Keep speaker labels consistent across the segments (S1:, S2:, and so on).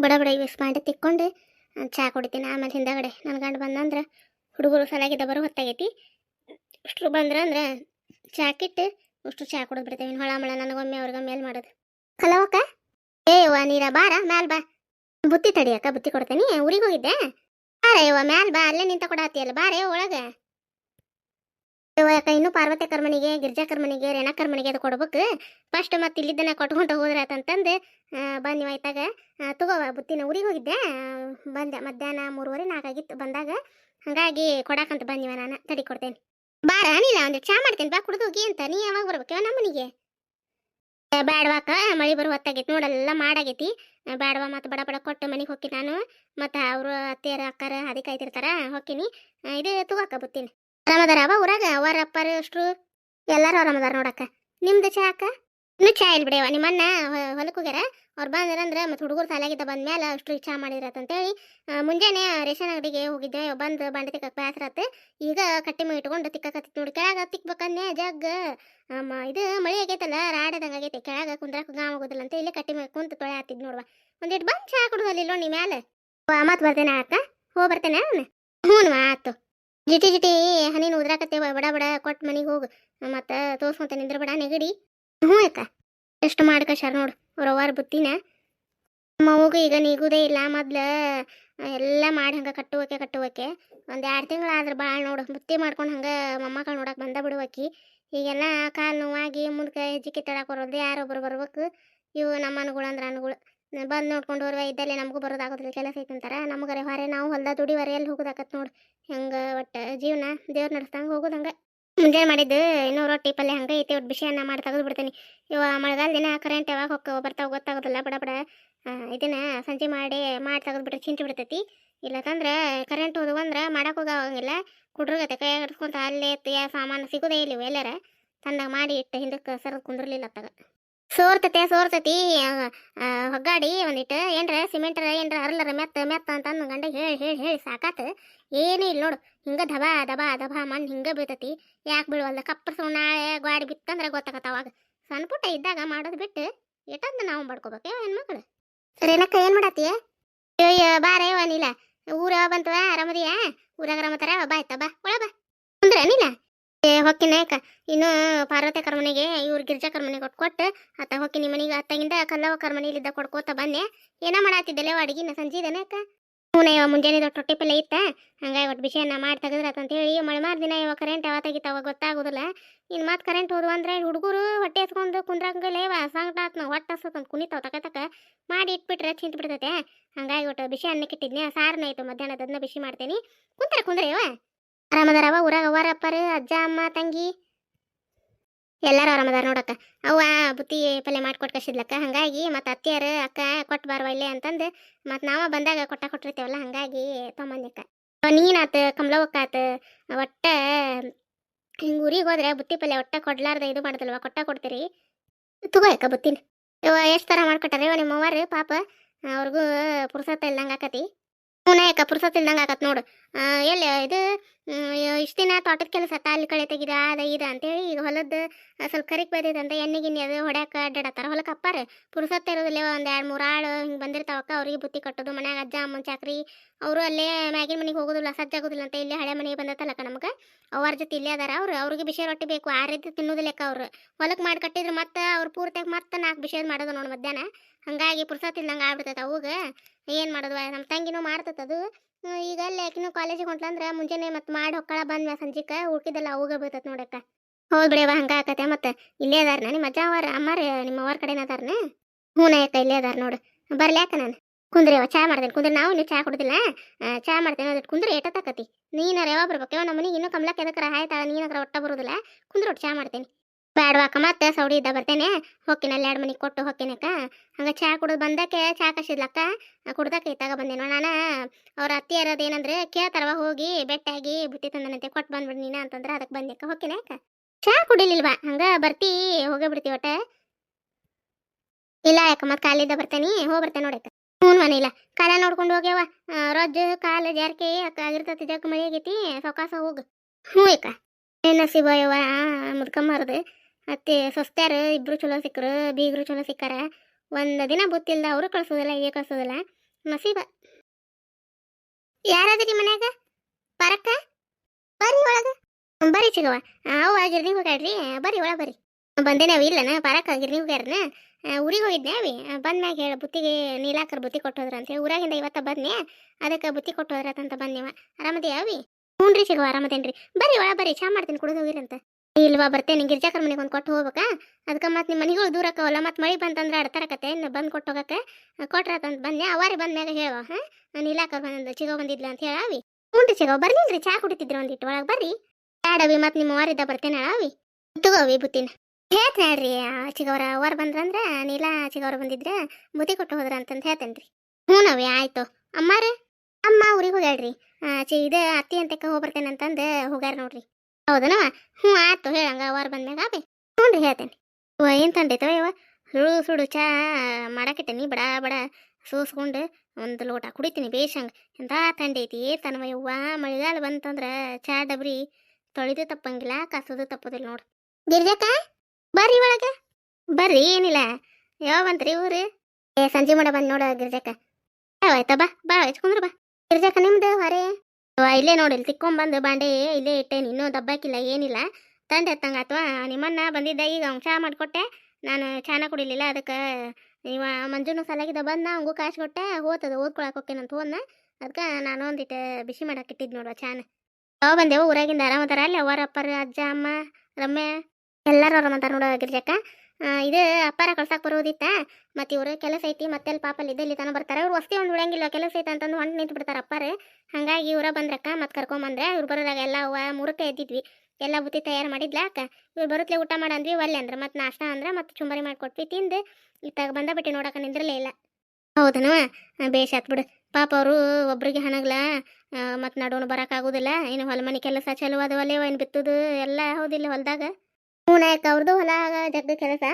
S1: ಬಡ ಬಡ ಯೂಸ್ ಮಾಡಿ ತಿಕ್ಕೊಂಡು ಚಾ ಕುಡಿತೀನಿ. ಆಮೇಲೆ ಹಿಂದಗಡೆ ನನ್ನ ಗಂಡ ಬಂದಂದ್ರೆ ಹುಡುಗರು ಸಲಾಗಿದ್ದ ಬರೋ ಹೊತ್ತಾಗೈತಿ. ಇಷ್ಟು ಬಂದ್ರೆ ಅಂದ್ರೆ ಚಾಕಿಟ್ಟು ಅಷ್ಟು ಚಾ ಕುಡಿದು ಬಿಡ್ತೇವೆ. ಹೊಳ ಮಳ ನನಗೊಮ್ಮೆ ಅವ್ರಿಗೊಮ್ಮೆ ಮೇಲ್ ಮಾಡೋದು. ಹಲೋ ಏ ಯವ್ವ, ನೀರ ಬಾರ? ಮ್ಯಾಲ್ ಬಾ. ಬುತ್ತಿ ತಡಿಯಕ್ಕ ಬುತ್ತಿ ಕೊಡ್ತೇನೆ. ಊರಿಗೆ ಹೋಗಿದ್ದೆ? ಬಾರ ಯವ್ವ, ಮ್ಯಾಲ್ ಬಾ. ಅಲ್ಲೇ ನಿಂತ ಕೊಡಾತಿಯಲ್ಲ ಬಾರೇ ಒಳಗ. ಇನ್ನು ಪಾರ್ವತಿ ಕರ್ಮನಿಗೆ, ಗಿರ್ಜಾ ಕರ್ಮನಿಗೆ, ರೇಣಾ ಕರ್ಮಣಿಗೆ ಅದು ಕೊಡ್ಬೇಕು. ಫಸ್ಟ್ ಮತ್ತೆ ಇಲ್ಲಿದ್ದನ್ನ ಕೊಟ್ಕೊಂಡು ಹೋದ್ರಾತಂತಂದು ಬಂದು ಆಯ್ತಾಗ ತಗೋವ ಬುತ್ತಿನ ಊರಿಗೆ ಹೋಗಿದ್ದೆ. ಬಂದೆ, ಮಧ್ಯಾಹ್ನ ಮೂರುವರೆ ನಾಲ್ಕಾಗಿತ್ತು ಬಂದಾಗ. ಹಂಗಾಗಿ ಕೊಡಾಕಂತ ಬಂದಿವ ನಾನು, ತಡಿ ಕೊಡ್ತೇನೆ. ಬಾರ ನೀಲ ಒಂದು ಚಾ ಮಾಡ್ತೇನೆ, ಬಾ ಕುಡ್ದು ಹೋಗಿ ಅಂತ. ನೀ ಯಾವಾಗ ಬರ್ಬೇಕು ನಮ್ಮನಿಗೆ? ಮನೆಗೆ ಬ್ಯಾಡವಾಕ ಮಳಿ ಬರೋ ಹೊತ್ತಾಗೈತಿ ನೋಡೆಲ್ಲ ಮಾಡಾಗೈತಿ. ಬ್ಯಾಡವ ಮತ್ತು ಬಡ ಬಡ ಕೊಟ್ಟು ಮನೆಗೆ ಹೋಗಿ ನಾನು. ಮತ್ತು ಅವರು ಅತ್ತೆಯರ ಅಕ್ಕಾರ ಅದಕ್ಕೆ ಕಾಯ್ತಿರ್ತಾರ ಹೋಗ್ತೀನಿ ಇದು ತಗೋಕ ಬುತ್ತೀನಿ. ಆರಾಮದಾರ ಅವ ಊರಾಗ? ಅವರ ಅಪ್ಪಾರ ಅಷ್ಟು ಎಲ್ಲಾರು ಆರಾಮದಾರ ನೋಡಕ್ಕ. ನಿಮ್ದು ಚಾ ಅಕ್ಕ? ಇನ್ನು ಚಾ ಇಲ್ಲಿ ಬಿಡಿಯವ ನಿಮ್ಮ ಅಣ್ಣ ಹೊ- ಹೊಲಕ್ಕೆ ಹೋಗ್ಯಾರ? ಅವ್ರು ಬಂದ್ರಂದ್ರೆ ಮತ್ತೆ ಹುಡುಗರು ಸಾಲಾಗಿದ್ದ ಬಂದ ಮೇಲೆ ಅಷ್ಟು ಚಾ ಮಾಡಿರತ್ತ ಅಂತ ಹೇಳಿ ಮುಂಜಾನೆ ರೇಷನ್ ಅಂಗಡಿಗೆ ಹೋಗಿದ್ದೆ. ಬಂದು ಬಂಡೆ ತಿಕ್ಕಕ್ಕೆ ಬ್ಯಾಸ್ರತ್. ಈಗ ಕಟ್ಟಿ ಮೈ ಇಟ್ಕೊಂಡು ತಿಕ್ಕಕತ್ತಿತ್ತು ನೋಡಿ. ಕೆಳಗ ತಿಕ್ಬೇಕನ್ನೇ ಜಗ್ಗ? ಇದು ಮಳೆ ಆಗೈತಲ್ಲ, ರಾಡದಂಗ ಆಗೈತೆ. ಕೆಳಗ ಕುಂದ್ರಕ ಗಾಮ ಆಗೋದಿಲ್ಲ ಅಂತ ಇಲ್ಲೇ ಕಟ್ಟಿ ಮೇಲೆ ಕುಂತು ತೊಳೆ ಹತ್ತಿದ್ ನೋಡ್ವಾ ಒಂದಿಟ್ಟು ಬಂದು ಚಾ ಕುಡ್ದಲ್ಲಿಲ್ಲೋ ನೀ ಮ್ಯಾಲ? ಮತ್ತೆ ಬರ್ತೇನೆ ಅಕ್ಕ? ಹೋಗಿ ಬರ್ತೇನೆ ಹ್ಞೂ ಆತು. ಜಿಟಿ ಜಿಟಿ ಹನಿನ ಉದ್ರಾಕತ್ತೇವ. ಬಡ ಬಡ ಕೊಟ್ಟು ಮನೆಗೆ ಹೋಗು. ಮತ್ತೆ ತೋರ್ಸ್ಕೊಂತ ನಿಂದ್ರ ಬಡ ನೆಗಡಿ. ಹ್ಞೂ ಅಕ್ಕ. ಎಷ್ಟು ಮಾಡ್ಕಶಾರ ನೋಡು. ರವಾರ ಬುತ್ತಿನ ಮಗು ಈಗ ನೀಗುದೇ ಇಲ್ಲ. ಮೊದ್ಲು ಎಲ್ಲ ಮಾಡಿ ಹಂಗೆ ಕಟ್ಟುವಕ್ಕೆ ಕಟ್ಟುವಕ್ಕೆ. ಒಂದು ಎರಡು ತಿಂಗಳಾದ್ರೆ ಭಾಳ ನೋಡು. ಬುತ್ತಿ ಮಾಡ್ಕೊಂಡು ಹಂಗೆ ಮೊಮ್ಮಕ್ಕಳು ನೋಡಕ್ಕೆ ಬಂದ ಬಿಡುವಕ್ಕಿ ಈಗೆಲ್ಲ ಕಾಲು ನೋವಾಗಿ ಮುಂದಕ್ಕೆ ಕೈ ತಡಕ್ಕೆ ಬರೋದು ಯಾರೊಬ್ರು ಬರ್ಬೇಕು. ಇವು ನಮ್ಮ ಅನುಗಳು ಅಂದ್ರೆ ಅನುಗಳು. ಬಂದು ನೋಡ್ಕೊಂಡು ಹೋರ್ವ ಇದ್ದಲ್ಲೇ ನಮಗೂ ಬರೋದಾಗೋದಿಲ್ಲ ಕೆಲಸ ಐತಂತಾರೆ ನಮಗರೆ ಹೊರೆ, ನಾವು ಹೊಲ್ದ ದುಡಿವರೆ ಎಲ್ಲಿ ಹೋಗೋದಾಕತ್ ನೋಡಿ. ಹೆಂಗೆ ಒಟ್ಟು ಜೀವನ ದೇವ್ರು ನಡೆಸ್ದಂಗೆ ಹೋಗೋದಂಗೆ ಮುಂಜಾನೆ ಮಾಡಿದ್ದು ಇನ್ನೂ ರೊಟ್ಟಿ ಪಲ್ಲೆ ಹಂಗೆ ಐತಿ ಒಟ್ಟು ಬಿಸಿ ಅನ್ನ ಮಾಡಿ ತೆಗೆದು ಬಿಡ್ತೀನಿ. ಇವ ಮಳೆಗಾಲ ದಿನ ಕರೆಂಟ್ ಯಾವಾಗ ಹೋಗ್ತಾವ ಬರ್ತಾವ ಗೊತ್ತಾಗೋದಿಲ್ಲ, ಬಡ ಬಡ. ಇದನ್ನ ಸಂಜೆ ಮಾಡಿ ಮಾಡಿ ತೆಗೆದು ಬಿಟ್ರೆ ಚಿಂಚು ಬಿಡ್ತೈತಿ. ಇಲ್ಲಕಂದ್ರೆ ಕರೆಂಟ್ ಹೋದವು ಅಂದ್ರೆ ಮಾಡಕ್ಕೆ ಹೋಗಂಗಿಲ್ಲ ಕುಡ್ರಗತ್ತೆ ಕೈ ಹಿಡ್ಕೊಂತ ಅಲ್ಲೇ ಎತ್ತು ಸಾಮಾನು ಸಿಗೋದೇ ಇಲ್ಲ ಎಲ್ಲರ. ತಣ್ಣಗೆ ಮಾಡಿ ಇಟ್ಟು ಹಿಂದಕ್ಕೆ ಸರದ್ ಕುಂದಿರಲಿಲ್ಲ ಅತ್ತಾಗ. ಸೋರ್ತತೆ ಸೋರ್ತತಿ. ಹೊಗ್ಗಾಡಿ ಒಂದಿಟ್ಟು ಏನ್ರ ಸಿಮೆಂಟ್ರ ಏನ್ರ ಅರ್ಲರ ಮೆತ್ತ ಮೆತ್ತ ಅಂತ ನನ್ನ ಗಂಡ ಹೇಳಿ ಹೇಳಿ ಹೇಳಿ ಸಾಕಾತ. ಏನೂ ಇಲ್ಲ ನೋಡು ಹಿಂಗೆ ದಬಾ ದಬಾ ದಬಾ ಮಣ್ಣು ಹಿಂಗೆ ಬೀಳ್ತತಿ. ಯಾಕೆ ಬೀಳುವಲ್ಲ ಕಪ್ಪರ್ಸು ನಾಳೆ ಗಾಡಿ ಬಿತ್ತಂದ್ರೆ ಗೊತ್ತಾಗತ್ತ ಅವಾಗ. ಸಣ್ಣ ಪುಟ್ಟ ಇದ್ದಾಗ ಮಾಡೋದು ಬಿಟ್ಟು ಎಟ್ಟಂತ ನಾವು ಮಾಡ್ಕೋಬೇಕು ಹೆಣ್ಮಕ್ಳು? ರೇನಕ್ಕ ಏನು ಮಾಡತ್ತೀಯ ಅಯ್ಯೋ ಬಾರೇ ನೀಲ. ಊರ ಬಂತವ ಆರಾಮದಿಯ ಊರಾಗ ಆರಾಮತಾರ ಬಾ ಆಯ್ತಾ ಬಾ ಒಳ ಬಾ. ಅಂದ್ರೆ ನೀಲ? ಏ ಹೊಕ್ಕಿನ ಯಾಕ ಇನ್ನು ಪಾರ್ವತಿ ಕರ್ಮನೆಗೆ ಇವ್ರ ಗಿರ್ಜಾ ಕರ್ಮನೆಗೆ ಕೊಟ್ಟು ಕೊಟ್ಟು ಹೊಕ್ಕಿ ನಿಮ್ಮ ಮನೆಗೆ ಅತ್ತಾಗಿಂದ ಕಲ್ಲವ ಕರ್ಮನೆಯಲ್ಲಿದ್ದ ಕೊಡ್ಕೋತ ಬಂದೆ. ಏನ ಮಾಡಾತಿದ್ದಲ್ಲ ಅಡಿಗಿನ ಸಂಜೆದನಕ ಹ್ಞೂ ಇವ ಮುಂಜಾನೆ ರೊಟ್ಟಿ ಪಲ್ಲೆ ಇತ್ತ. ಹಂಗಾಗಿ ಒಟ್ಟು ಬಿಸಿಯನ್ನ ಮಾಡಿ ತೆಗೆದ್ರಾತ ಅಂತ ಹೇಳಿ ಮಳೆ ಮಾರ್ ದಿನ ಇವಾಗ ಕರೆಂಟ್ ಯಾವ ತೆಗಿತಾವ ಗೊತ್ತಾಗೋದಿಲ್ಲ. ಇನ್ನು ಮತ್ತೆ ಕರೆಂಟ್ ಹೋದ್ವು ಅಂದ್ರೆ ಹುಡುಗರು ಹೊಟ್ಟೆ ಎತ್ಕೊಂಡು ಕುಂದ್ರಂಗಿಲ್ಲ ಇವ ನಾವು, ಹೊಟ್ಟೆ ಹಸ್ಕೊಂಡ್ ಕುಣಿತಾವ ತಕ ತಕ. ಮಾಡಿ ಇಟ್ಬಿಟ್ರೆ ಚಿಂತ ಬಿಡ್ತೈತೆ. ಹಂಗಾಗಿ ಒಟ್ಟು ಬಿಸಿ ಅನ್ನಕ್ಕೆ ಇಟ್ಟಿದ್ನೆ ಸಾರನ್ನ ಆಯಿತು ಮಧ್ಯಾಹ್ನ ಅದನ್ನ ಬಿಸಿ ಮಾಡ್ತೇನೆ. ಕುಂತಾರೆ ಕುಂದ್ರೆ ಇವ ಆರಾಮದಾರವ ಊರಾಗ ಅವರ ಅಪ್ಪರು, ಅಜ್ಜ, ಅಮ್ಮ, ತಂಗಿ? ಎಲ್ಲಾರು ಆರಾಮದಾರ ನೋಡಕ್ಕ. ಅವ್ವ ಬುತ್ತಿ ಪಲ್ಯ ಮಾಡಿಕೊಟ್ಟು ಕಸಿದ್ಲಕ್ಕ ಹಂಗಾಗಿ ಮತ್ತೆ ಅತ್ತಿಯರು ಅಕ್ಕ ಕೊಟ್ಟು ಬಾರವ ಇಲ್ಲೇ ಅಂತಂದು ಮತ್ತೆ ನಾವ ಬಂದಾಗ ಕೊಟ್ಟ ಕೊಟ್ಟಿರ್ತೇವಲ್ಲ, ಹಂಗಾಗಿ ತೊಗೊಂಬಂದಿಕ್ಕ. ನೀನಾತ ಕಮಲವಕ್ಕಾತ ಒಟ್ಟ ಹಿಂಗೆ ಊರಿಗೆ ಹೋದ್ರೆ ಬುತ್ತಿ ಪಲ್ಯ ಒಟ್ಟ ಕೊಡ್ಲಾರ್ದ ಇದು ಮಾಡ್ದಲ್ವ? ಕೊಟ್ಟ ಕೊಡ್ತೀರಿ? ತಗೋ ಅಕ್ಕ ಬುತ್ತಿನ. ಇವ ಎಷ್ಟು ಥರ ಮಾಡ್ಕೊಟ್ಟಾರೆ? ನಿಮ್ಮ ಅವ್ವಾರು ಪಾಪ ಅವ್ರಿಗೂ ಪುರ್ಸತ್ತ ಇಲ್ದಂಗೆ ಆಕತಿ. ಹ್ಞೂ ಯಾಕ ಪುರ್ಸತ್ ಇಲ್ದಂಗೆ ಆಕತ್ ನೋಡು ಎಲ್ಲಿ ಇದು ಇಷ್ಟು ದಿನ ತೋಟದ ಕೆಲಸ ಅಲ್ಲಿ ಕಳೆ ತೆಗಿದ, ಅದ ಇದ ಅಂತೇಳಿ ಈಗ ಹೊಲದ ಸ್ವಲ್ಪ ಕರಿಕ್ ಬೆದೈತಂತ ಎಣ್ಣೆ ಗಿಣ್ಣೆ ಅದು ಹೊಡ್ಯಾಕ ಅಡ್ಡಾಡತ್ತಾರ. ಹೊಲಕ್ಕೆ ಅಪ್ಪಾರ, ಪುರುಸತ್ತ ಇರೋದಿಲ್ಲ ಒಂದು ಎರಡು ಮೂರು ಆಳು ಹಿಂಗೆ ಬಂದಿರ್ತಾವಕ್ಕ, ಅವ್ರಿಗೆ ಬುತ್ತಿ ಕಟ್ಟೋದು, ಮನ್ಯಾಗ ಅಜ್ಜ ಅಮ್ಮನ ಚಾಕ್ರಿ, ಅವರು ಅಲ್ಲೇ ಮ್ಯಾಗಿನ ಮನೆಗೆ ಹೋಗೋದಿಲ್ಲ, ಸಜ್ಜಾಗೋದಿಲ್ಲ ಅಂತ ಇಲ್ಲೇ ಹಳೆ ಮನೆಗೆ ಬಂದತ್ತಲ್ಲಕ್ಕ ನಮ್ಗೆ. ಅವ್ರ ಜೊತೆ ಇಲ್ಲೇ ಅದಾರ, ಅವ್ರು, ಅವ್ರಿಗೆ ಬಿಸಿ ರೊಟ್ಟಿ ಬೇಕು, ಆ ರೀತಿ ತಿನ್ನೋದಿಲ್ಲಕ್ಕ ಅವ್ರು. ಹೊಲಕ್ಕೆ ಮಾಡಿ ಕಟ್ಟಿದ್ರೆ ಮತ್ತೆ ಅವ್ರು ಪೂರ್ತಿಯಾಗಿ ಮತ್ತೆ ನಾಲ್ಕು ಬಿಸಿದ್ ಮಾಡೋದು ನೋಡಿ ಮಧ್ಯಾಹ್ನ. ಹಂಗಾಗಿ ಪುರ್ಸತ್ ಇಲ್ದಂಗೆ ಆಗ್ಬಿಡ್ತೈತೆ ಅವಾಗ. ಏನು ಮಾಡೋದು ನಮ್ಮ ತಂಗಿನೂ ಮಾಡ್ತೈತೆ ಅದು. ಈಗ ಅಲ್ಲೇ ಕಾಲೇಜಿಗೆ ಹೊಂಟ್ಲಂದ್ರೆ ಮುಂಜಾನೆ ಮತ್ತೆ ಮಾಡಿ ಹೊಕ್ಕಳ ಬಂದ ಸಂಜಿಕ ಉಳ್ಕಿದೆಲ್ಲ ಅವಾಗ ಬೀಳ್ತೈತೆ ನೋಡಕ್ಕ. ಹೌದ್ ಬಿಡವ ಹಂಗ ಆಕತೆ ಮತ್ತೆ ಇಲ್ಲೇ ಅದಾರ ನಿಮ್ಮ ಅಜ್ಜ ಅವರ ಅಮ್ಮಾರ, ನಿಮ್ಮ ಅವ್ರ ಕಡೆನ ಅದಾರನ ಹ್ಞೂ ಅಕ್ಕ ಇಲ್ಲೇ ಅದಾರ ನೋಡು. ಬರ್ಲಿ ಯಾಕ ನಾನು? ಕುಂದ್ರಿ ಅವ ಚಾ ಮಾಡ್ತೇನೆ. ಕುಂದ್ರಿ, ನಾವು ನೀವು ಚಾ ಕುಡುದಿಲ್ಲ. ಚಾ ಮಾಡ್ತೇನೆ ಅದಕ್ಕೆ ಕುಂದ್ರಿ ತಕತಿ ನೀನಾರ ಯಾವಾಗ ಬರ್ಬೇಕು? ನಮ್ಮ ಮನೆಗೆ ಇನ್ನೂ ಕಮಲಕ್ಕೆ ಎದಕ್ಕಾರ ಹಾಯ್ತಾಳ ಅದ್ರ ಒಟ್ಟ ಬರೋದಿಲ್ಲ. ಕುಂದ್ರಿ ಒಟ್ಟು ಚಾ ಮಾಡ್ತೇನೆ. ಬ್ಯಾಡ್ವಾಕ ಮತ್ತೆ ಸೌಡಿ ಇದ್ದ ಬರ್ತೇನೆ ಹೊಕ್ಕಿನಲ್ಲಿ ಎರಡು ಮನೆಗೆ ಕೊಟ್ಟು ಹೊಕ್ಕಿನಕ್ಕ. ಹಂಗೆ ಚಾ ಕುಡಿದು ಬಂದಕ್ಕೆ ಚಾ ಕಸಿದ್ಲಕ್ಕ. ಕುಡ್ದಕ್ಕೆ ಇತ್ತಾಗ ಬಂದೇನೋ ನಾನು. ಅವ್ರ ಅತ್ತಿ ಇರೋದು ಏನಂದ್ರೆ ಕೇಳ್ತಾರವ ಹೋಗಿ ಬೆಟ್ಟಾಗಿ ಬುತ್ತಿ ತಂದನಂತೆ ಕೊಟ್ಟು ಬಂದ್ಬಿಡಿ ನೀನ ಅಂತಂದ್ರೆ ಅದಕ್ಕೆ ಬಂದಕ್ಕ ಹೊಕ್ಕಿನ ಯಾಕ? ಚಾ ಕುಡಿಲಿಲ್ವಾ? ಹಂಗ ಬರ್ತಿ ಹೋಗೇ ಬಿಡ್ತಿ ಒಟ್ಟ ಇಲ್ಲ ಯಾಕ ಮತ್ತೆ ಕಾಲಿದ್ದ ಬರ್ತೇನಿ ಹೋಗಿ ಬರ್ತೇನೆ ನೋಡಕ್ಕ ಹ್ಞೂ ಮನೆ ಇಲ್ಲ. ಕಾಲ ನೋಡ್ಕೊಂಡು ಹೋಗ್ಯವ ಆ, ಕಾಲ ಜಾರ್ಕೆ ಅಕ್ಕ ಆಗಿರ್ತತಿ ಜಗ್ ಮಳಿ ಆಗೈತಿ ಸೌಕಾಸ ಹೋಗು. ಹ್ಞೂ ಅಕ್ಕ ಏನ ಸಿಬಾಯವ ಮುದ್ಕಂಬಾರ್ದು ಅತ್ತೆ ಸೊಸ್ತ್ಯಾರು ಇಬ್ಬರು ಚಲೋ ಸಿಕ್ಕರು, ಬೀಗರು ಚಲೋ ಸಿಕ್ಕಾರ. ಒಂದು ದಿನ ಬುತ್ತಿಲ್ದ ಅವರು ಕಳ್ಸೋದಿಲ್ಲ ಈಗ ಕಳ್ಸೋದಿಲ್ಲ. ನಸೀಬ. ಯಾರಾದ್ರಿ ಮನ್ಯಾಗ? ಪರಕ್ಕ? ಬರ್ರಿ ಒಳಗ. ಬರ್ರಿ ಚಿಗವ ಅವ ಗಿರ್ನಿ ಹೋಗ್ಯಾಡ್ರಿ ಬರ್ರಿ ಒಳಗ ಬರ್ರಿ. ಬಂದೇನೆ ಅವ ಇಲ್ಲನ? ಪರಕ್ ಗಿರ್ನಿ ಹೋಗ್ಯಾರನ? ಊರಿಗೆ ಹೋಗಿದ್ನೆ ಅವಿ? ಬಂದ್ಮ್ಯಾಗ ಹೇಳ, ಬುತ್ತಿಗೆ ನೀಲಾಕರ್ ಬುತ್ತಿ ಕೊಟ್ಟೋದ್ರ ಅಂತ ಹೇಳಿ. ಊರಾಗಿಂದ ಇವತ್ತ ಬಂದ್ನೆ. ಅದಕ್ಕೆ ಬುತ್ತಿ ಕೊಟ್ಟೋದ್ರತಂತ ಬಂದೇವ. ಆರಾಮದಿ ಅವಿ? ಹ್ಞೂ ರೀ ಸಿಗುವ ಆರಾಮದೇನ್ರಿ. ಬರ್ರಿ ಒಳ ಬರ್ರಿ, ಚಾ ಮಾಡ್ತೀನಿ, ಕುಡಿದು ಹೋಗಿರಂತ ಇಲ್ವಾ, ಬರ್ತೇನೆ. ಗಿರ್ಜಾಕರ್ ಮನೆಗೆ ಒಂದು ಕೊಟ್ಟು ಹೋಗ್ಬೇಕಾ? ಅದಕ್ಕೆ ಮತ್ತೆ ನಿಮ್ಮ ಮನೆಗಳು ದೂರ ಆಕವಲ್ಲ ಮತ್ತೆ ಮಳೆ ಬಂತಂದ್ರೆ ಅಡ್ತಾರಕತೆ. ಇನ್ನು ಬಂದು ಕೊಟ್ಟು ಹೋಗಕ್ಕೆ ಕೊಟ್ರಾತಂತ ಬಂದೆ ಅವಾರಿ ಬಂದ್ಮ್ಯಾಗ ಹೇಳುವ ಹಾಂ? ನಾನು ಇಲಾಖ ಬಂದ, ಚಿಗೋ ಬಂದಿದ್ಲ ಅಂತ ಹೇಳಾವಿ ಉಂಟು ಚಿಗೋ, ಬರ್ಲಿಲ್ರಿ? ಚಾ ಕುಡಿತಿದ್ರು ಒಂದಿಟ್ಟು ಒಳಗೆ ಬರ್ರಿ. ಬ್ಯಾಡವಿ ಮತ್ತೆ ನಿಮ್ಮ ವಾರಿದ್ದ ಬರ್ತೇನೆ ಅವಿ. ತಗೋವಿ ಬುತ್ತಿನ. ಹೇಳ್ತೀನಿ ಹೇಳ್ರಿ ಚಿಗವ್ರ ಅವ್ರ ಬಂದ್ರಂದ್ರೆ ನೀಲಾ ಚಿಗವ್ರ ಬಂದಿದ್ರೆ, ಬುತ್ತಿ ಕೊಟ್ಟು ಹೋದ್ರ ಅಂತಂದು ಹೇಳ್ತೇನೆ ರೀ ಹ್ಞೂ ನಾವೇ ಆಯ್ತು. ಅಮ್ಮಾರ? ಅಮ್ಮ ಊರಿಗೆ ಹೋಗ್ಯಾಳ್ರಿ. ಚಿ, ಇದು ಅತ್ತಿ ಅಂತಕ್ಕೆ ಹೋಗ್ಬರ್ತೇನೆ ಅಂತಂದು ಹೋಗ್ಯಾರ ನೋಡ್ರಿ. ಹೌದನವ? ಹ್ಞೂ, ಆಯ್ತು ಹೇಳಂಗ ವಾರ ಬಂದಾಗ ಬಿ ಹ್ಞೂ ರೀ, ಹೇಳ್ತೇನೆ. ಇವ ಏನು ತಂಡೈತವ ಇವ ಸುಡು ಸುಡು ಚಾ ಮಾಡಾಕಿಟ್ಟೇನಿ ಬಡ ಬಡ. ಸೂಸ್ಕೊಂಡು ಒಂದು ಲೋಟ ಕುಡಿತೀನಿ ಬೇಷಂಗ ಎಂಥ ತಂಡೈತಿ ತನವ ಯವ್ವ? ಮಳೆಗಾಲ ಬಂತಂದ್ರ ಚಾ ಡಬ್ರಿ ತೊಳೆದು ತಪ್ಪಂಗಿಲ್ಲ, ಕಸದು ತಪ್ಪದಿಲ್ಲ ನೋಡು. ಗಿರ್ಜಕ್ಕ, ಬರ್ರಿ ಒಳಗೆ. ಬರ್ರಿ, ಏನಿಲ್ಲ. ಯಾವ ಬಂತ್ರಿ ಊರು? ಏ, ಸಂಜೆ ಮಾಡ ಬಂದ್ ನೋಡ ಗಿರ್ಜಕ್ಕ. ಆಯ್ತಾ ಬಾ ಬಾ ಹಚ್ಕೊಂಡ್ರು ಬಾ. ಗಿರ್ಜಕ್ಕ, ನಿಮ್ದು ಹೊರೆ? ಇಲ್ಲೇ ನೋಡಿ, ಇಲ್ಲಿ ತಿಕ್ಕೊಂಬಂದು ಬಾಂಡೆ ಇಲ್ಲೇ ಇಟ್ಟೇನಿ ಇನ್ನೂ ದಬ್ಬಾಕಿಲ್ಲ, ಏನಿಲ್ಲ. ತಂದೆ ಎತ್ತಂಗ ಅಥವಾ ನಿಮ್ಮನ್ನ ಬಂದಿದ್ದ ಈಗ ಅವ್ನು ಚಹಾ ಮಾಡಿಕೊಟ್ಟೆ. ನಾನು ಚಾನ ಕುಡಿಲಿಲ್ಲ, ಅದಕ್ಕೆ ಇವ ಮಂಜುನು ಸಲಾಗಿದ್ದ ಬಂದ ಅವಂಗೂ ಕಾಸು ಕೊಟ್ಟೆ, ಹೋತದ, ಓದ್ಕೊಳಕ್ ಹೋಕ್ಕೇನಂತ ಹೋದ್ನ. ಅದಕ್ಕೆ ನಾನು ಒಂದಿಟ್ಟು ಬಿಸಿ ಮಾಡಕ್ಕೆ ಇಟ್ಟಿದ್ದು ನೋಡುವ ಚಾನ. ಅವ ಬಂದೆವು? ಊರಾಗಿಂದ ಆರಾಮದಾರ ಅಲ್ಲಿ? ಅವರ ಅಪ್ಪರ, ಅಜ್ಜ, ಅಮ್ಮ, ರಮ್ಯ? ಎಲ್ಲರೂ ಆರಾಮದಾರ ನೋಡೋ, ಗಿರ್ಜಕ್ಕ. ಇದು ಅಪ್ಪಾರ ಕಳ್ಸಕ್ಕೆ ಬರೋದಿತ್ತ? ಮತ್ತು ಇವರು ಕೆಲಸ ಐತಿ ಮತ್ತೆ ಅಲ್ಲಿ ಪಾಪ ಅಲ್ಲಿ ಇಲ್ಲಿ ತನಕ ಬರ್ತಾರೆ. ಅವ್ರು ವಸ್ತಿ ಒಂದು ಉಳಂಗಿಲ್ಲ ಕೆಲಸ ಐತೆ ಅಂತಂದು ಹೊಂಟು ನಿಂತು ಬಿಡ್ತಾರೆ ಅಪ್ಪಾರ. ಹಾಗಾಗಿ ಇವರ ಬಂದ್ರಕ್ಕ ಮತ್ತೆ ಕರ್ಕೊಂಬಂದ್ರೆ ಇವ್ರು ಬರೋದಾಗ ಎಲ್ಲ ಹೂವು ಮೂರಕ್ಕೆ ಎದ್ದಿದ್ವಿ. ಎಲ್ಲ ಬುತ್ತಿ ತಯಾರು ಮಾಡಿದ್ಲಾಕ ಇವ್ರು ಬರುತ್ತಲೇ ಊಟ ಮಾಡಂದ್ವಿ, ಒಲ್ಲೆ ಅಂದ್ರೆ. ಮತ್ತೆ ನಾಷ್ಟ ಅಂದ್ರೆ ಮತ್ತೆ ಚುಂಬರಿ ಮಾಡಿಕೊಟ್ವಿ, ತಿಂದು ಇತ್ತಾಗ ಬಂದ ಬಿಟ್ಟು ನೋಡಕ್ಕೆ ನಿಂದ್ರಲೇ ಇಲ್ಲ. ಹೌದನು? ಬೇಷ್ ಆತ್ ಬಿಡು. ಪಾಪ ಅವರು ಒಬ್ರಿಗೆ ಹಣಗ್ಲ ಮತ್ತು ನಡುವನು ಬರೋಕ್ಕಾಗೋದಿಲ್ಲ ಇನ್ನು ಹೊಲ ಮನೆ ಕೆಲಸ ಚಲೋ ಒಲೆ ಏನು ಬಿತ್ತುದು? ಎಲ್ಲ ಹೌದಿಲ್ಲ ಹೊಲದಾಗ. ಹ್ಞೂ ನಾಯಕ ಅವ್ರದ್ದು ಹೊಲ ಜಗ್ಗ ಕೆಲಸ.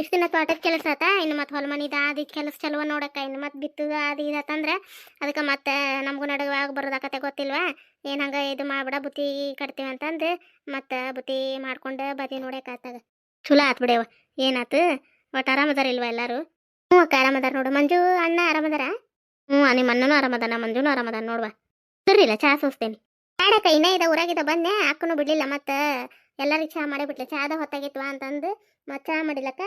S1: ಇಷ್ಟು ದಿನ ತೋಟದ ಕೆಲಸ ಆತ, ಇನ್ನು ಮತ್ತೆ ಹೊಲ ಮನಿದ ಅದು ಕೆಲಸ ಚಲೋ ನೋಡಕ್ಕ, ಇನ್ನು ಮತ್ತೆ ಬಿತ್ತುದು ಅದು ಇದಾತಂದ್ರೆ ಅದಕ್ಕೆ ಮತ್ತೆ ನಮಗೂ ನಡುವಾಗ ಬರೋದಾಕತೆ ಗೊತ್ತಿಲ್ವಾ? ಏನು ಹಂಗೆ ಇದು ಮಾಡ್ಬಿಡ, ಬುತ್ತಿ ಕಟ್ತೀವಿ ಅಂತಂದು ಮತ್ತೆ ಬುತ್ತಿ ಮಾಡ್ಕೊಂಡು ಬದಿ ನೋಡಕ್ಕಾತಾಗ ಚಲೋ ಆತ್ ಬಿಡವ ಏನಾತು ಒಟ್ಟು ಆರಾಮದಾರ ಇಲ್ವಾ ಎಲ್ಲರೂ? ಹ್ಞೂ ಅಕ್ಕ ಆರಾಮದಾರ ನೋಡು. ಮಂಜು ಅಣ್ಣ ಆರಾಮದಾರ ಹ್ಞೂ ನಿಮ್ಮ ಅಣ್ಣನೂ ಆರಾಮದಾನ ಮಂಜುನೂ ಆರಾಮದಾನ ನೋಡುವ. ಸರಿಲ್ಲ ಚಾ ಸೋಸ್ತೇನೆ. ಬೇಡಕ್ಕ ಇನ್ನೇ ಇದೆ ಊರಾಗಿದ್ದ ಬಂದೆ, ಅಕ್ಕನು ಬಿಡ್ಲಿಲ್ಲ, ಮತ್ತೆ ಎಲ್ಲರಿಗೂ ಚಹಾ ಮಾಡೇ ಚಹಾದ ಹೊತ್ತಾಗಿತ್ತು ಅಂತಂದು ಮತ್ತೆ ಚಹಾ ಮಾಡಿಲಕ್ಕ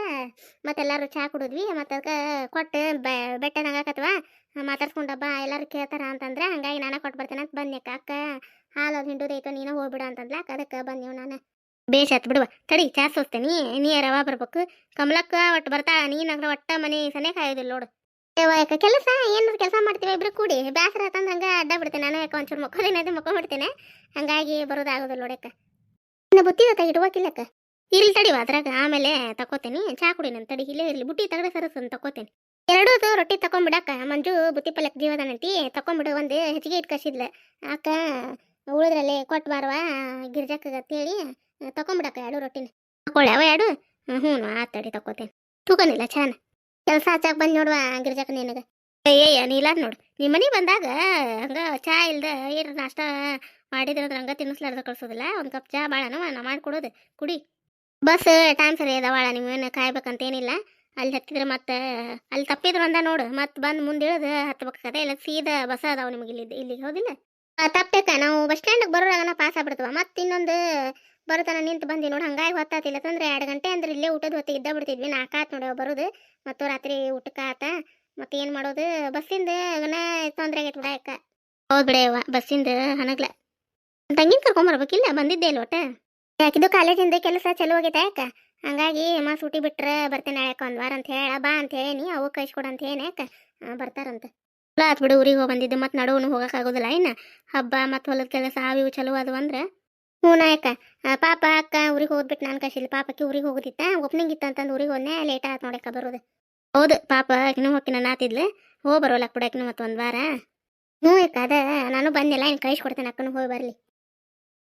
S1: ಮತ್ತೆ ಎಲ್ಲರೂ ಚಹಾ ಕುಡಿದ್ವಿ. ಮತ್ತೆ ಅದಕ್ಕೆ ಕೊಟ್ಟು ಬೆಟ್ಟನಾಗಕತ್ವ ಮಾತಾಡ್ಸ್ಕೊಂಡ ಹಬ್ಬ, ಎಲ್ಲರೂ ಕೇಳ್ತಾರ ಅಂತಂದ್ರೆ ಹಂಗಾಗಿ ನಾನು ಕೊಟ್ಟು ಬರ್ತೇನೆ ಅಂತ ಬನ್ನಿ ಅಕ್ಕ ಹಾಲು ಅದು ಹಿಂಡೋದೈತೋ ನೀನು ಹೋಗ್ಬಿಡ ಅಂತಂದ್ಲ. ಅದಕ್ಕೆ ಬಂದೆವು ನಾನು ಬೇಷ್ ಆತ್ ಬಿಡುವ. ತಡಿ, ಚಾ ಸೋಸ್ತೇನಿ. ನೀ ರವ ಬರ್ಬೇಕು. ಕಮಲಕ್ಕ ಒಟ್ಟು ಬರ್ತಾಳ. ನೀನಂದ್ರೆ ಒಟ್ಟ ಮನೆ ಸನೇ ಕಾಯೋದಿಲ್ಲ ನೋಡು. ಯಾಕ ಕೆಲಸ? ಏನಾದ್ರು ಕೆಲಸ ಮಾಡ್ತೀವಿ ಇಬ್ರು ಕೂಡಿ? ಬೇಸರ ಆತಂದ್ರೆ ಹಂಗೆ ಅಡ್ಡ ಬಿಡ್ತೇನೆ. ನಾನು ಯಾಕೆ ಒಂಚೂರು ಮಕ್ಕಳೇನಾದ್ರು ಮಕ್ಕಳು ಬಿಡ್ತೇನೆ ಹಂಗಾಗಿ ಬರೋದಾಗೋದಿಲ್ಲ ನೋಡಕ್ಕ ಇನ್ನು ಬುತ್ತಿ ಹೊತ್ತಾಗ ಇಡುವಕ್ಕಿಲ್ಲಕ್ಕ ಇರ್ಲಿ ತಡಿವ ಅದ್ರಾಗ. ಆಮೇಲೆ ತಕೋತೇನಿ. ಚಾ ಕುಡಿ ನನ್ನ ತಡಿ. ಇಲ್ಲೇ ಇರ್ಲಿ. ಬುಟ್ಟಿ ತಗಡೆ ಸರಸನ್ ತಕೋತೇನಿ. ಎರಡೂ ರೊಟ್ಟಿ ತಕೊಂಬಿಡಕ್ಕ. ಮಂಜು ಬುತ್ತಿ ಪಲ್ಯಕ್ಕೆ ಜೀವದಾನಂತಿ ತಕೊಂಬಿಡು. ಒಂದು ಹೆಚ್ಚಿಗೆ ಇಟ್ಟು ಕಸಿದ್ಲ ಅಕ್ಕ, ಉಳಿದ್ರಲ್ಲಿ ಕೊಟ್ಟು ಬಾರವ ಗಿರ್ಜಕ್ಕ ಅಂತೇಳಿ ತಕೊಂಬಿಡಕ್ಕ ಎರಡು ರೊಟ್ಟಿನ. ತಕೊಳ್ಳೆ ಎರಡು? ಹ್ಞೂ ಆ ತಡಿ ತಕೋತೇನೆ ತೂಕೊಂಡಿಲ್ಲ ಚಾನ. ಕೆಲಸ ಹಚ್ಚಾಕ ಬಂದು ನೋಡುವ ಗಿರ್ಜಕ್ಕ ನಿನಗೆ. ಏಯ್ಯ ನೀಲ ನೋಡು. ನಿಮ್ಮ ಮನೆ ಬಂದಾಗ ಹಂಗ ಚಾ ಇಲ್ದ ಏನು ನಾಷ್ಟ ಮಾಡಿದ್ರೆ ಹಂಗ ತಿನ್ನಿಸ್ಲಾರ್ದ ಕಳ್ಸೋದಿಲ್ಲ. ಒಂದು ಕಪ್ ಚಾ ಭಾಳನವ ನಾ ಮಾಡಿಕೊಡೋದು ಕುಡಿ. ಬಸ್ ಟೈಮ್ ಸರಿ ಅದಾವಾಳ ನೀವೇನು ಕಾಯ್ಬೇಕಂತ ಏನಿಲ್ಲ. ಅಲ್ಲಿ ಹತ್ತಿದ್ರೆ ಮತ್ತೆ, ಅಲ್ಲಿ ತಪ್ಪಿದ್ರು ಅಂದ ನೋಡು. ಮತ್ತೆ ಬಂದು ಮುಂದೆ ಇಳಿದು ಹತ್ಬೇಕಾಗತ್ತೆ ಇಲ್ಲ ಸೀದಾ ಬಸ್ ಅದಾವ ನಿಮಗೆ ಇಲ್ಲಿ ಇಲ್ಲಿಗೆ ಹೌದಿಲ್ಲ. ತಪ್ಪಕ್ಕ ನಾವು ಬಸ್ ಸ್ಟ್ಯಾಂಡಿಗೆ ಬರೋರಾಗನ ಪಾಸ್ ಆಗ್ಬಿಡ್ತವ. ಮತ್ತೆ ಇನ್ನೊಂದು ಬರುತ್ತಾನ ನಿಂತು ಬಂದಿ ನೋಡು. ಹಂಗಾಗಿ ಹೊತ್ತಾತಿಲ್ಲ. ತಂದ್ರೆ ಎರಡು ಗಂಟೆ ಅಂದ್ರೆ ಇಲ್ಲೇ ಊಟದ ಹೊತ್ತಿಗೆ ಇದ್ದ ಬಿಡ್ತಿದ್ವಿ. ನಾಲ್ಕಾತ್ ನೋಡಿ ಬರೋದು. ಮತ್ತು ರಾತ್ರಿ ಊಟಕ್ಕೆ ಆತ. ಮತ್ತೆ ಏನು ಮಾಡೋದು? ಬಸ್ಸಿಂದ ತೊಂದರೆ ಆಗೈತೆ ಬಿಡಾಯಕ್ಕ ಹೌದು ಬಿಡೆಯವ್ವ ಬಸ್ಸಿಂದ ಹನಗ್ಲ ತಂಗಿನ ಕರ್ಕೊಂಬರ್ಬೇಕಿಲ್ಲ ಬಂದಿದ್ದೆ ಇಲ್ಲ ಒಟ್ಟ. ಯಾಕಿದು ಕಾಲೇಜಿಂದ ಕೆಲಸ ಚಲೋ ಆಗೈತೆ ಯಾಕ? ಹಂಗಾಗಿ ಅಮ್ಮ ಸೂಟಿ ಬಿಟ್ರೆ ಬರ್ತೇನೆ ನಾಳೆ ಒಂದು ವಾರ ಅಂತ ಹೇಳ ಬಾ ಅಂತ ಹೇಳಿ ಅವು ಕಳಿಸ್ಕೊಡು ಅಂತ ಹೇಳಿ ಅಕ್ಕ ಆ, ಬರ್ತಾರಂತ. ಚಲೋ ಆತ್ ಬಿಡು ಊರಿಗೆ ಹೋಗಿ ಬಂದಿದ್ದು ಮತ್ತೆ ನಡುವನು ಹೋಗೋಕ್ಕಾಗೋದಿಲ್ಲ ಏನು? ಹಬ್ಬ ಮತ್ತು ಹೊಲದ ಕೆಲಸ ಅವು ಚಲೋ ಅದು ಅಂದ್ರೆ? ಹ್ಞೂ ನಾಯಕ ಪಾಪ ಅಕ್ಕ ಊರಿಗೆ ಹೋಗ್ಬಿಟ್ಟು ನಾನು ಕಳಿಸಿಲ್ಲ ಪಾಪಕ್ಕೆ ಊರಿಗೆ ಹೋಗುದಿತ್ತ? ಓಪನಿಂಗ್ ಇತ್ತು ಅಂತಂದು ಊರಿಗೆ ಹೋದ್ನೆ ಲೇಟ್ ಆಯ್ತು ನೋಡಕ್ಕ ಬರೋದು. ಹೌದು ಪಾಪ ಆಕಿನೂ ಹೊಕ್ಕಿನ ನಾತಿದ್ಲು. ಹೋಗಿ ಬರೋಲ್ಲ ಮತ್ತೆ ಒಂದು ವಾರ ಹ್ಞೂ ಅಕ್ಕ ಅದ ನಾನು ಬಂದಿಲ್ಲ ಇನ್ನು ಕಳಿಸ್ಕೊಡ್ತೇನೆ ಅಕ್ಕನೂ ಹೋಗಿ ಬರಲಿ.